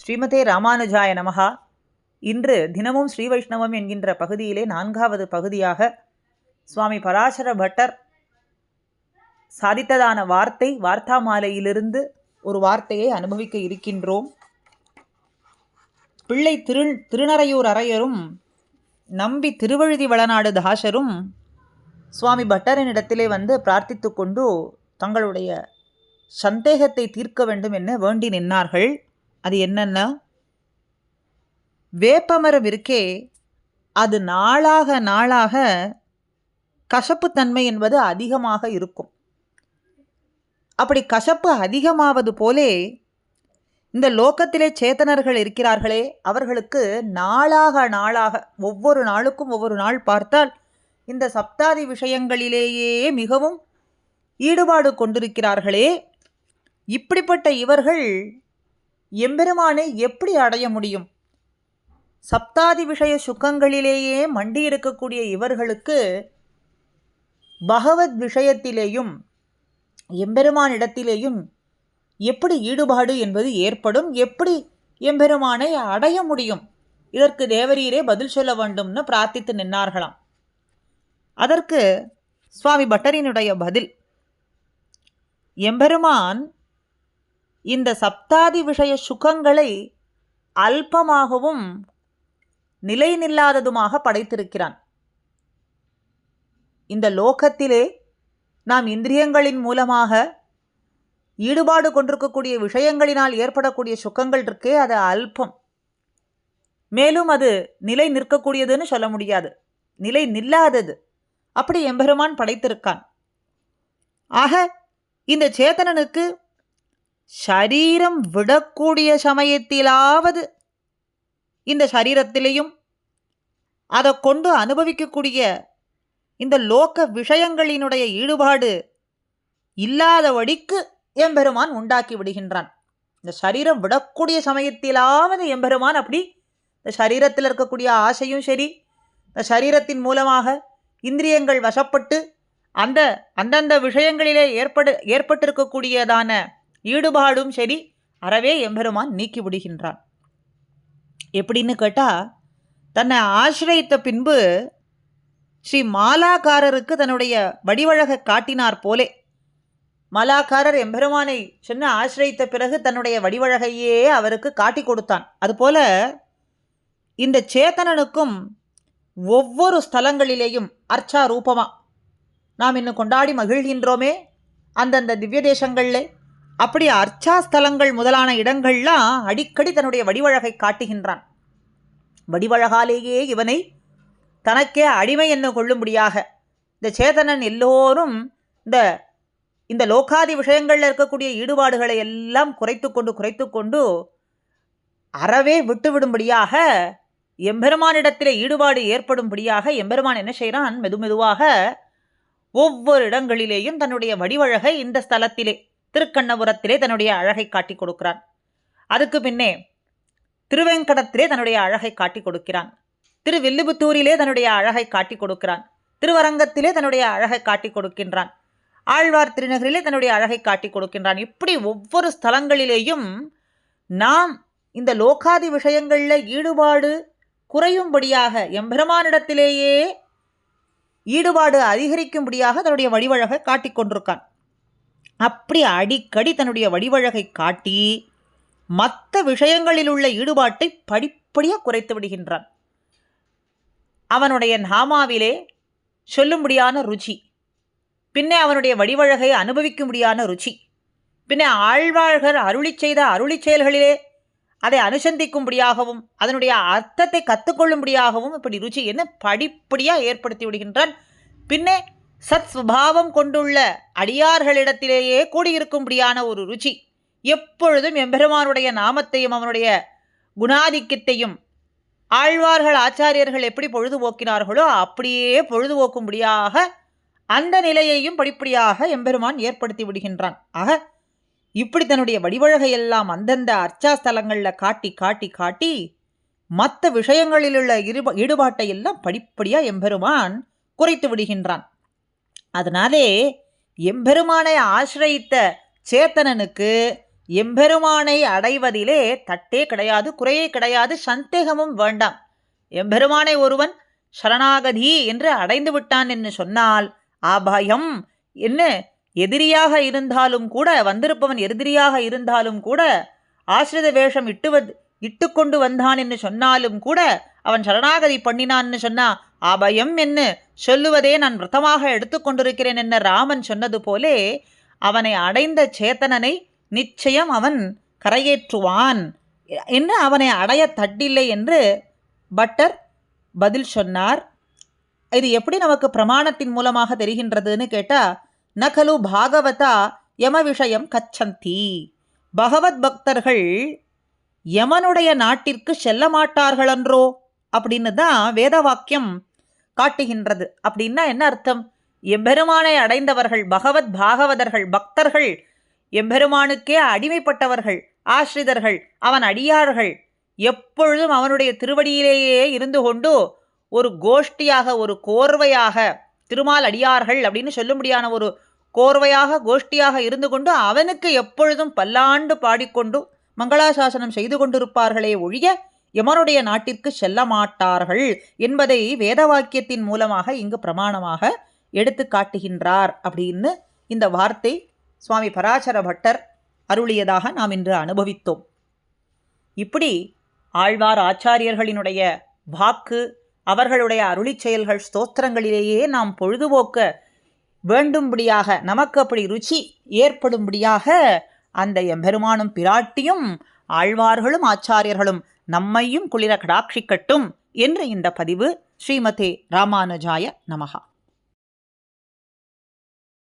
ஸ்ரீமதே ராமானுஜாய நமகா இன்று தினமும் ஸ்ரீ வைஷ்ணவம் என்கின்ற பகுதியிலே நான்காவது பகுதியாக சுவாமி பராசர பட்டர் சாதித்ததான வார்த்தை வார்த்தா மாலையிலிருந்து ஒரு வார்த்தையை அனுபவிக்க இருக்கின்றோம். பிள்ளை திரு திருநறையூர் அரையரும் நம்பி திருவழுதி வளநாடு தாசரும் சுவாமி பட்டரினிடத்திலே வந்து பிரார்த்தித்து கொண்டு தங்களுடைய சந்தேகத்தை தீர்க்க வேண்டும் என வேண்டி நின்னார்கள். அது என்னன்னா வேப்பமரம் இருக்கே அது நாளாக நாளாக கசப்புத்தன்மை என்பது அதிகமாக இருக்கும். அப்படி கசப்பு அதிகமாவது போலே இந்த லோக்கத்திலே சேத்தனர்கள் இருக்கிறார்களே அவர்களுக்கு நாளாக நாளாக ஒவ்வொரு நாளுக்கும் ஒவ்வொரு நாள் பார்த்தால் இந்த சப்தாதி விஷயங்களிலேயே மிகவும் ஈடுபாடு கொண்டிருக்கிறார்களே. இப்படிப்பட்ட இவர்கள் எம்பெருமானை எப்படி அடைய முடியும்? சப்தாதி விஷய சுகங்களிலேயே மண்டியிருக்கக்கூடிய இவர்களுக்கு பகவத் விஷயத்திலேயும் எம்பெருமானிடத்திலேயும் எப்படி ஈடுபாடு என்பது ஏற்படும்? எப்படி எம்பெருமானை அடைய முடியும்? இதற்கு தேவரீரே பதில் சொல்ல வேண்டும்னு பிரார்த்தித்து நின்னார்களாம். அதற்கு சுவாமி பட்டரினுடைய பதில் எம்பெருமான் இந்த சப்தாதி விஷய சுகங்களை அல்பமாகவும் நிலை நில்லாததுமாக படைத்திருக்கிறான். இந்த லோகத்திலே நாம் இந்திரியங்களின் மூலமாக ஈடுபாடு கொண்டிருக்கக்கூடிய விஷயங்களினால் ஏற்படக்கூடிய சுகங்கள் இருக்கே அது அல்பம். மேலும் அது நிலை நிற்கக்கூடியதுன்னு சொல்ல முடியாது. நிலை நில்லாதது. அப்படி எம்பெருமான் படைத்திருக்கான். ஆக இந்த சேத்தனனுக்கு சரீரம் விடக்கூடிய சமயத்திலாவது இந்த சரீரத்திலேயும் அதை கொண்டு அனுபவிக்கக்கூடிய இந்த லோக விஷயங்களினுடைய ஈடுபாடு இல்லாதபடிக்கு எம்பெருமான் உண்டாக்கி விடுகின்றான். இந்த சரீரம் விடக்கூடிய சமயத்திலாவது எம்பெருமான் அப்படி இந்த சரீரத்தில் இருக்கக்கூடிய ஆசையும் சரி இந்த சரீரத்தின் மூலமாக இந்திரியங்கள் வசப்பட்டு அந்த அந்தந்த விஷயங்களிலே ஏற்படு ஏற்பட்டிருக்கக்கூடியதான ஈடுபாடும் சரி அறவே எம்பெருமான் நீக்கி விடுகின்றான். எப்படின்னு கேட்டால் தன்னை ஆசிரியத்த பின்பு ஸ்ரீ மாலாக்காரருக்கு தன்னுடைய வடிவழக காட்டினார் போலே. மலாக்காரர் எம்பெருமானை சென்று ஆசிரியத்த பிறகு தன்னுடைய வடிவழகையே அவருக்கு காட்டி கொடுத்தான். அதுபோல இந்த சேத்தனனுக்கும் ஒவ்வொரு ஸ்தலங்களிலேயும் அர்ச்சா ரூபமா. நாம் இன்னும் கொண்டாடி மகிழ்கின்றோமே அந்தந்த திவ்ய தேசங்களில் அப்படி அர்ச்சா ஸ்தலங்கள் முதலான இடங்கள்லாம் அடிக்கடி தன்னுடைய வடிவழகை காட்டுகின்றான். வடிவழகாலேயே இவனை தனக்கே அடிமை என்ன கொள்ளும்படியாக இந்த சேதனன் எல்லோரும் இந்த இந்த லோகாதி விஷயங்களில் இருக்கக்கூடிய ஈடுபாடுகளை எல்லாம் குறைத்து கொண்டு குறைத்து கொண்டு அறவே விட்டுவிடும்படியாக எம்பெருமானிடத்தில் ஈடுபாடு ஏற்படும்படியாக எம்பெருமான் என்ன செய்கிறான்? மெது மெதுவாக ஒவ்வொரு இடங்களிலேயும் தன்னுடைய வடிவழகை இந்த ஸ்தலத்திலே திருக்கண்ணபுரத்திலே தன்னுடைய அழகை காட்டி கொடுக்கிறான். அதுக்கு பின்னே திருவேங்கடத்திலே தன்னுடைய அழகை காட்டி கொடுக்கிறான். திருவில்லிபுத்தூரிலே தன்னுடைய அழகை காட்டி கொடுக்கிறான். திருவரங்கத்திலே தன்னுடைய அழகை காட்டி கொடுக்கின்றான். ஆழ்வார் திருநகரிலே தன்னுடைய அழகை காட்டி கொடுக்கின்றான். இப்படி ஒவ்வொரு ஸ்தலங்களிலேயும் நாம் இந்த லோகாதி விஷயங்களில் ஈடுபாடு குறையும்படியாக எம்பெருமானிடத்திலேயே ஈடுபாடு அதிகரிக்கும்படியாக தன்னுடைய வழிவழகை காட்டிக்கொண்டிருக்கான் அப்படி அடிக்கடி தன்னுடைய வடிவழகை காட்டி மற்ற விஷயங்களில் உள்ள ஈடுபாட்டை படிப்படியாக குறைத்து விடுகின்றான். அவனுடைய நாமாவிலே சொல்லும்படியான ருச்சி பின்னே அவனுடைய வடிவழகை அனுபவிக்கும்படியான ருச்சி பின்னே ஆழ்வாழ்கர் அருளி செய்த அருளி செயல்களிலே அதை அனுசந்திக்கும்படியாகவும் அதனுடைய அர்த்தத்தை கற்றுக்கொள்ளும்படியாகவும் இப்படி ருச்சி என்ன படிப்படியாக ஏற்படுத்தி விடுகின்றான். பின்னே சத் சுபாவம் கொண்டுள்ள அடியார்களிடத்திலேயே கூடியிருக்கும்படியான ஒரு ருச்சி. எப்பொழுதும் எம்பெருமானுடைய நாமத்தையும் அவனுடைய குணாதிக்கத்தையும் ஆழ்வார்கள் ஆச்சாரியர்கள் எப்படி பொழுதுபோக்கினார்களோ அப்படியே பொழுதுபோக்கும்படியாக அந்த நிலையையும் படிப்படியாக எம்பெருமான் ஏற்படுத்தி விடுகின்றான். ஆக இப்படி தன்னுடைய வடிவழகையெல்லாம் அந்தந்த அர்ச்சாஸ்தலங்களில் காட்டி காட்டி காட்டி மற்ற விஷயங்களில் உள்ள ஈடுபாட்டையெல்லாம் ஈடுபாட்டை எல்லாம் படிப்படியாக எம்பெருமான் குறைத்து விடுகின்றான். அதனாலே எம்பெருமானை ஆசிரயித்த சேத்தனனுக்கு எம்பெருமானை அடைவதிலே தட்டே கிடையாது குறையே கிடையாது சந்தேகமும் வேண்டாம். எம்பெருமானை ஒருவன் சரணாகதி என்று அடைந்து விட்டான் என்று சொன்னால் அபயம். என்ன? எதிரியாக இருந்தாலும் கூட வந்திருப்பவன் எதிரியாக இருந்தாலும் கூட ஆசிரித வேஷம் இட்டு வந் இட்டுக்கொண்டு வந்தான் என்று சொன்னாலும் கூட அவன் சரணாகதி பண்ணினான்னு சொன்னா அபயம் என்ன? சொல்லுவதே நான் விரதமாக எடுத்துக்கொண்டிருக்கிறேன் என்ன ராமன் சொன்னது போலே அவனை அடைந்த சேத்தனனை நிச்சயம் அவன் கரையேற்றுவான் என்று அவனை அடைய தட்டில்லை என்று பட்டர் பதில் சொன்னார். இது எப்படி நமக்கு பிரமாணத்தின் மூலமாக தெரிகின்றதுன்னு கேட்டால் நகலு பாகவதா யம விஷயம் கச்சந்தி. பகவத் பக்தர்கள் யமனுடைய நாட்டிற்கு செல்ல மாட்டார்களன்றோ? அப்படின்னு தான் வேத வாக்கியம் காட்டுகின்றது. அப்படின்னா என்ன அர்த்தம்? எம்பெருமானை அடைந்தவர்கள் பகவத் பாகவதர்கள் பக்தர்கள் எம்பெருமானுக்கே அடிமைப்பட்டவர்கள் ஆசிரிதர்கள் அவன் அடியார்கள் எப்பொழுதும் அவனுடைய திருவடியிலேயே இருந்து கொண்டு ஒரு கோஷ்டியாக ஒரு கோர்வையாக திருமால் அடியார்கள் அப்படின்னு சொல்லும்படியான ஒரு கோர்வையாக கோஷ்டியாக இருந்து கொண்டு அவனுக்கு எப்பொழுதும் பல்லாண்டு பாடிக்கொண்டு மங்களாசாசனம் செய்து கொண்டிருப்பார்களே ஒழிய எமனுடைய நாட்டிற்கு செல்ல மாட்டார்கள் என்பதை வேத வாக்கியத்தின் மூலமாக இங்கு பிரமாணமாக எடுத்து காட்டுகின்றார் அப்படின்னு இந்த வார்த்தை சுவாமி பராசர பட்டர் அருளியதாக நாம் இன்று அனுபவித்தோம். இப்படி ஆழ்வார் ஆச்சாரியர்களினுடைய வாக்கு அவர்களுடைய அருளிச் செயல்கள் ஸ்தோத்திரங்களிலேயே நாம் பொழுதுபோக்க வேண்டும்படியாக நமக்கு அப்படி ருச்சி ஏற்படும்படியாக அந்த எம்பெருமானும் பிராட்டியும் ஆழ்வார்களும் ஆச்சாரியர்களும் நம்மையும் குளிர கடாட்சிக்கட்டும் என்ற இந்த பதிவு ஸ்ரீமதே ராமானுஜாய நமகா